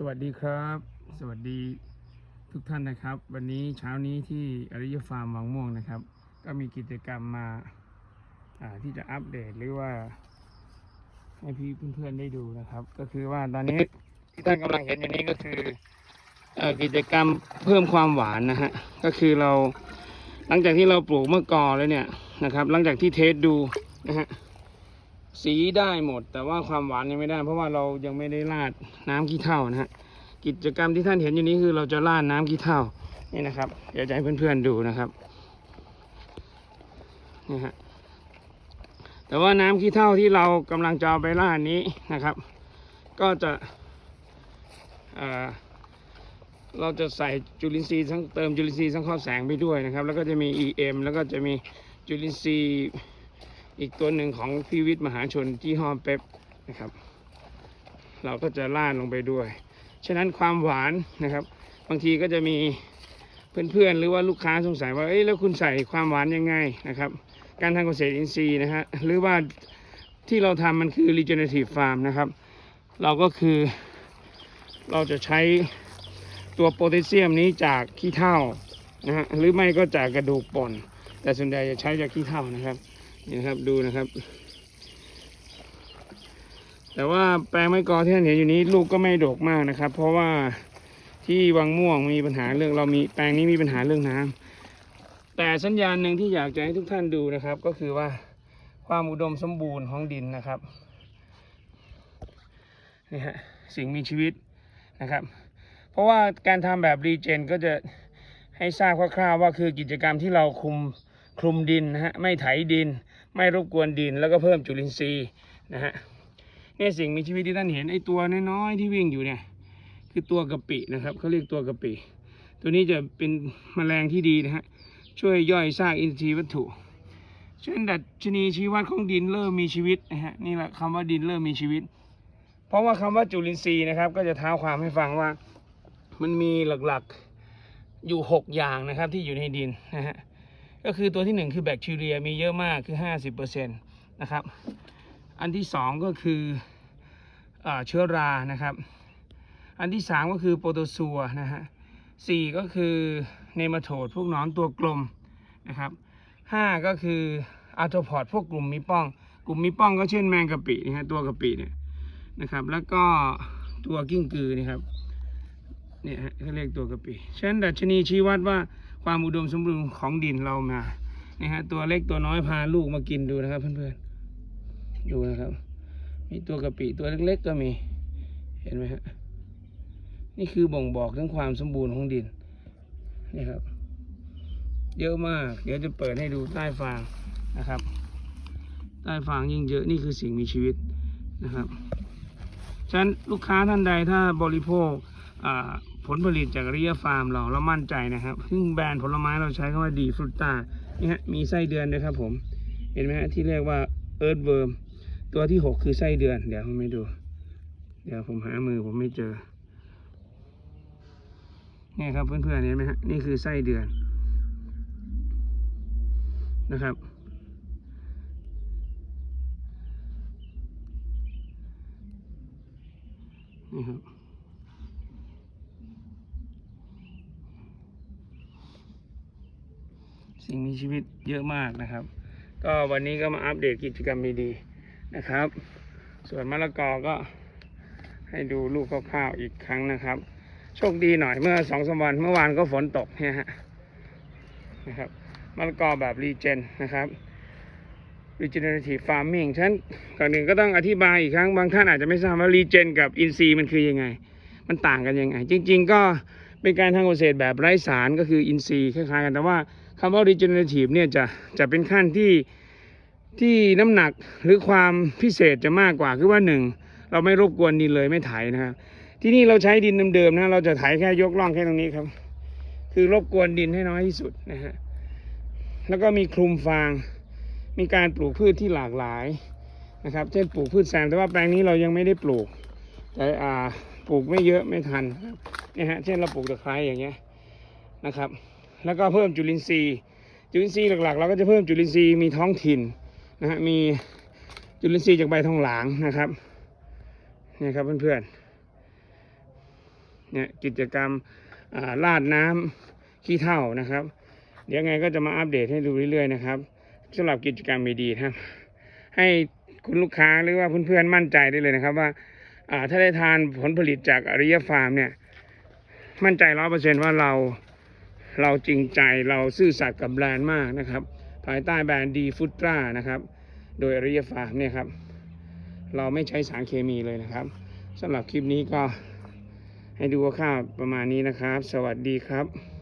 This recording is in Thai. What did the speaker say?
สวัสดีครับ สวัสดีทุกท่านนะครับ วันนี้เช้านี้ที่อริยฟาร์มวังม่วงนะครับ ก็มีกิจกรรมมาาที่จะอัปเดตหรือว่า ให้พี่เพื่อนๆได้ดูนะครับ ก็คือว่าตอนนี้ที่ท่านกำลังเห็นอยู่นี้ก็คือเอ่อกิจกรรมเพิ่มความหวานนะฮะก็คือเราหลังจากที่เราปลูกเมื่อก่อนแล้วเนี่ยนะครับ หลังจากที่เทสดูนะฮะ สีได้หมด แต่ว่าความหวานยังไม่ได้ เพราะว่าเรายังไม่ได้ราดน้ำขี้เถ้านะฮะกิจกรรมที่ท่านเห็นอยู่นี้คือเราจะราดน้ำขี้เถ้านี่นะครับเดี๋ยวจะให้เพื่อนๆดูนะครับนี่ฮะแต่ว่าน้ำขี้เถ้าที่เรากำลังจะเอาไปราดนี้นะครับ ก็จะเเราจะใส่จุลินทรีย์ทั้งเติมจุลินทรีย์ทั้งข้อแสงไปด้วยนะครับ แล้วก็จะมี EM แล้วก็จะมีจุลินทรีย์ อีกตัวหนึ่งของพีวิทย์มหาชนที่ห้อเป๊ปนะครับ เราก็จะล่าดลงไปด้วย ฉะนั้นความหวานนะครับ บางทีก็จะมีเพื่อนๆหรือว่าลูกค้าสงสัยว่าเอ้ยแล้วคุณใส่ความหวานยังไงนะครับ การทำเกษตรอินทรีย์นะฮะหรือว่าที่เราทำมันคือ regenerative farm นะครับ เราก็คือเราจะใช้ตัวโพแทสเซียมนี้จากขี้เถ้านะฮะหรือไม่ก็จากกระดูกป่นแต่ส่วนใหญ่จะใช้จากขี้เถ้านะครับ นี่นะครับดูนะครับ แต่ว่าแปลงไม้กอที่ท่านเห็นอยู่นี้ลูกก็ไม่ดกมากนะครับ เพราะว่าที่วังม่วงมีปัญหาเรื่องเรามีแปลงนี้มีปัญหาเรื่องน้ำแต่สัญญาณหนึ่งที่อยากจะให้ทุกท่านดูนะครับ ก็คือว่าความอุดมสมบูรณ์ของดินนะครับนี่ฮะสิ่งมีชีวิตนะครับ เพราะว่าการทำแบบรีเจนก็จะให้ทราบคร่าวๆว่าคือกิจกรรมที่เราคุมคลุมดินนะฮะไม่ไถดิน ไม่รบกวนดินแล้วก็เพิ่มจุลินทรีย์นะฮะเนี่ยสิ่งมีชีวิตที่ท่านเห็นไอ้ตัวน้อยๆที่วิ่งอยู่เนี่ย คือตัวกะปินะครับเขาเรียกตัวกะปิ ตัวนี้จะเป็นแมลงที่ดีนะฮะช่วยย่อยซากอินทรีย์วัตถุเช่นดัชนีชีวัดของดินเริ่มมีชีวิตนะฮะนี่แหละคำว่าดินเริ่มมีชีวิต เพราะว่าคำว่าจุลินทรีย์นะครับ ก็จะเท้าความให้ฟังว่ามันมีหลักๆอยู่หกอย่างนะครับที่อยู่ในดินนะฮะ ก็คือตัวที่หนึ่งคือแบคทีเรียมีเยอะมากคือ 50%นะครับ อันที่สองก็คืออเชื้อรานะครับ อันที่สามก็คือโปรโตซัวนะฮะสี่ก็คือเนมาโทดพวกหนอนตัวกลมนะครับห้าก็คืออาร์โทพอดพวกกลุ่มมีป้อง กลุ่มมีป้องก็เช่นแมงกะปินะฮะตัวกะปิเนี่ยนะครับ แล้วก็ตัวกิ้งกือนี่ครับ เนี่ยฮะเขาเรียกตัวกะปิฉะนั้นดัชนีชี้วัดว่าความอุดมสมบูรณ์ของดินเรามานี่ฮะตัวเล็กตัวน้อยพาลูกมากินดูนะครับ เพื่อนๆดูนะครับ มีตัวกะปิตัวเล็กๆก็มี เห็นไหมฮะนี่คือบ่งบอกถึงความสมบูรณ์ของดินนี่ครับ เยอะมาก เดี๋ยวจะเปิดให้ดูใต้ฟางนะครับ ใต้ฟางยิ่งเยอะนี่คือสิ่งมีชีวิตนะครับฉะนั้นลูกค้าท่านใดถ้าบริโภค ผลผลิตจากริยฟาร์มเราเรามั่นใจนะครับ ซึ่งแบรนด์ผลไม้เราใช้คำว่าดีฟรุตตานี่ฮะมีไส้เดือนด้วยครับผม เห็นไหมฮะที่เรียกว่าเอิร์ธเวิร์มตัวที่หกคือไส้เดือน เดี๋ยวผมไม่ดู เดี๋ยวผมหามือผมไม่เจอนี่ครับเพื่อนๆเห็นไหมฮะนี่คือไส้เดือนนะครับนี่ครับ สิ่งมีชีวิตเยอะมากนะครับ ก็วันนี้ก็มาอัปเดตกิจกรรมดีๆนะครับ ส่วนมะละกอก็ให้ดูลูกคร่าวๆอีกครั้งนะครับ โชคดีหน่อยเมื่อสองสามวันเมื่อวานก็ฝนตกเนี่ยฮะนะครับมะละกอแบบรีเจนนะครับ regenerative farming ฉะนั้นก่อนหนึ่งก็ต้องอธิบายอีกครั้ง บางท่านอาจจะไม่ทราบว่ารีเจนกับอินทรีย์มันคือยังไง มันต่างกันยังไง จริง ๆ ก็เป็นการทำเกษตรแบบไร้สารก็คืออินทรีย์คล้ายๆกันแต่ว่า คำว่า regenerative เนี่ยจะจะเป็นขั้นที่ที่น้ำหนักหรือความพิเศษจะมากกว่าคือว่าหนึ่งเราไม่รบกวนดินเลยไม่ไถนะครับ ที่นี่เราใช้ดินเดิมๆนะเราจะไถแค่ยกล่องแค่ตรงนี้ครับ คือรบกวนดินให้น้อยที่สุดนะฮะแล้วก็มีคลุมฟาง มีการปลูกพืชที่หลากหลายนะครับ เช่นปลูกพืชแซมแต่ว่าแปลงนี้เรายังไม่ได้ปลูกแต่อ่าปลูกไม่เยอะไม่ทันนี่ยฮะเช่นเราปลูกตะไคร้อย่างเงี้ยนะครับ แล้วก็เพิ่มจุลินทรีย์ จุลินทรีย์หลักๆ เราก็จะเพิ่มจุลินทรีย์มีท้องถิ่นนะฮะมีจุลินทรีย์จากใบทองหลางนะครับเนี่ยครับเพื่อนๆเนี่ยกิจกรรมลาดน้ำขี้เถ้านะครับ เดี๋ยวไงก็จะมาอัปเดตให้ดูเรื่อยๆนะครับสำหรับกิจกรรมดีๆครับ ให้คุณลูกค้าหรือว่าเพื่อนๆมั่นใจได้เลยนะครับว่าถ้าได้ทานผลผลิตจากอริยฟาร์มเนี่ย มั่นใจร้อยเปอร์เซ็นต์ว่าเรา เราจริงใจเราซื่อสัตย์กับแบรนด์มากนะครับ ภายใต้แบรนด์ดีฟุตรานะครับ โดยอริยฟาร์มเนี่ยครับ เราไม่ใช้สารเคมีเลยนะครับสำหรับคลิปนี้ก็ให้ดูว่าวๆประมาณนี้นะครับ สวัสดีครับ